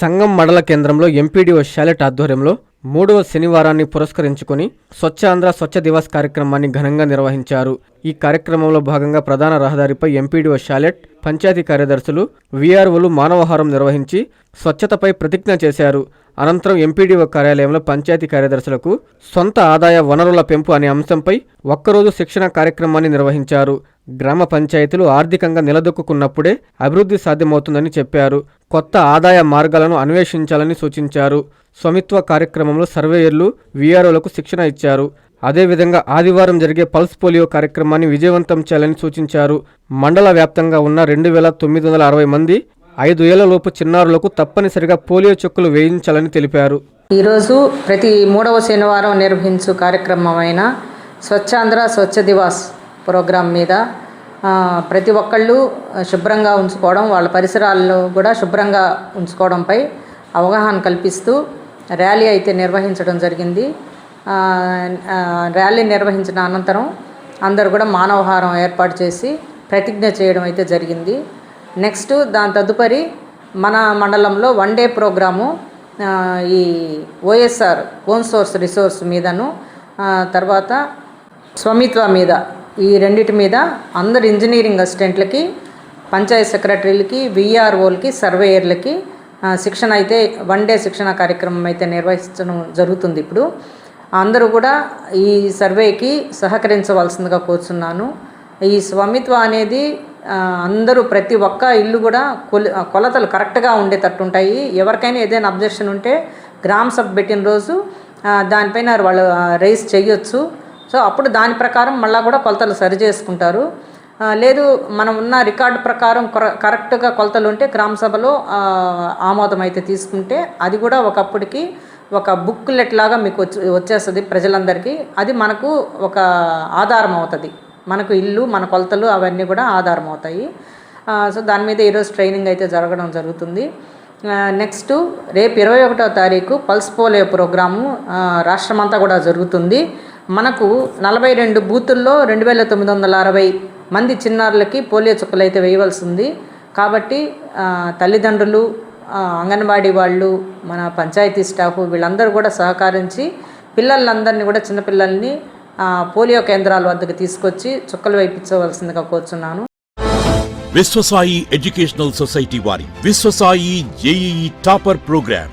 సంగం మండల కేంద్రంలో ఎంపీడీఓ షాలెట్ ఆధ్వర్యంలో మూడవ శనివారాన్ని పురస్కరించుకుని స్వచ్ఛ ఆంధ్ర స్వచ్ఛ దివాస్ కార్యక్రమాన్ని ఘనంగా నిర్వహించారు. ఈ కార్యక్రమంలో భాగంగా ప్రధాన రహదారిపై ఎంపీడీఓ షాలెట్ పంచాయతీ కార్యదర్శులు వీఆర్ఓలు మానవహారం నిర్వహించి స్వచ్ఛతపై ప్రతిజ్ఞ చేశారు. అనంతరం ఎంపీడీఓ కార్యాలయంలో పంచాయతీ కార్యదర్శులకు సొంత ఆదాయ వనరుల పెంపు అనే అంశంపై ఒక్కరోజు శిక్షణ కార్యక్రమాన్ని నిర్వహించారు. గ్రామ పంచాయతీలు ఆర్థికంగా నిలదొక్కున్నప్పుడే అభివృద్ధి సాధ్యమవుతుందని చెప్పారు. కొత్త ఆదాయ మార్గాలను అన్వేషించాలని సూచించారు. స్వమిత్వ కార్యక్రమంలో సర్వేయర్లు వీఆర్ఓలకు శిక్షణ ఇచ్చారు. అదేవిధంగా ఆదివారం జరిగే పల్స్ పోలియో కార్యక్రమాన్ని విజయవంతం చేయాలని సూచించారు. మండల వ్యాప్తంగా ఉన్న రెండు వేల తొమ్మిది వందల అరవై మంది ఐదు ఏళ్ళలోపు చిన్నారులకు తప్పనిసరిగా పోలియో చుక్కలు వేయించాలని తెలిపారు. ఈరోజు ప్రతి మూడవ శనివారం నిర్వహించు కార్యక్రమమైన స్వచ్ఛాంధ్ర స్వచ్ఛ దివాస్ ప్రోగ్రాం మీద ప్రతి ఒక్కళ్ళు శుభ్రంగా ఉంచుకోవడం వాళ్ళ పరిసరాల్లో కూడా శుభ్రంగా ఉంచుకోవడంపై అవగాహన కల్పిస్తూ ర్యాలీ అయితే నిర్వహించడం జరిగింది. ర్యాలీ నిర్వహించిన అనంతరం అందరూ కూడా మానవహారం ఏర్పాటు చేసి ప్రతిజ్ఞ చేయడం అయితే జరిగింది. నెక్స్ట్ దాని తదుపరి మన మండలంలో వన్ డే ప్రోగ్రాము ఈ ఓఎస్ఆర్ ఓన్ సోర్స్ రిసోర్స్ మీదను తర్వాత స్వమిత్వ మీద ఈ రెండిటి మీద అందరు ఇంజనీరింగ్ అసిస్టెంట్లకి పంచాయత్ సెక్రటరీలకి విఆర్ఓలకి సర్వేయర్లకి శిక్షణ అయితే వన్ డే శిక్షణ కార్యక్రమం అయితే నిర్వహించడం జరుగుతుంది ఇప్పుడు. అందరూ కూడా ఈ సర్వేకి సహకరించవలసిందిగా కోరుచున్నాను. ఈ స్వామిత్వ అనేది అందరూ ప్రతి ఒక్క ఇల్లు కూడా కొలి కొలతలు కరెక్ట్గా ఉండేటట్టు ఉంటాయి ఎవరికైనా ఏదైనా అబ్జెక్షన్ ఉంటే గ్రామ సభ పెట్టిన రోజు దానిపైన వాళ్ళు రైస్ చేయొచ్చు. సో అప్పుడు దాని ప్రకారం మళ్ళీ కూడా కొలతలు సరి చేసుకుంటారు. లేదు మనం ఉన్న రికార్డు ప్రకారం కర- కరెక్ట్గా కొలతలు ఉంటే గ్రామ సభలో ఆమోదం అయితే తీసుకుంటే అది కూడా ఒకప్పటికి ఒక బుక్లెట్ లాగా మీకు వచ్చి వచ్చేస్తుంది ప్రజలందరికీ. అది మనకు ఒక ఆధారం అవుతుంది. మనకు ఇల్లు మన కొలతలు అవన్నీ కూడా ఆధారం అవుతాయి సో దాని మీద ఈరోజు ట్రైనింగ్ అయితే జరగడం జరుగుతుంది. నెక్స్ట్ రేపు ఇరవై ఒకటో తారీఖు పల్స్ పోలియో ప్రోగ్రాము రాష్ట్రమంతా కూడా జరుగుతుంది. మనకు నలభై రెండు బూతుల్లో రెండు వేల తొమ్మిది వందల అరవై మంది చిన్నారులకి పోలియో చుక్కలు అయితే వేయవలసి ఉంది. కాబట్టి తల్లిదండ్రులు అంగన్వాడీ వాళ్ళు మన పంచాయతీ స్టాఫ్ వీళ్ళందరూ కూడా సహకరించి పిల్లలందరినీ కూడా చిన్నపిల్లల్ని పోలియో కేంద్రాల వద్దకు తీసుకొచ్చి చుక్కలు వేయించవలసిందిగా కోరుచున్నాను. విశ్వసాయి ఎడ్యుకేషనల్ సొసైటీ వారి Vishwasai JEE topper program.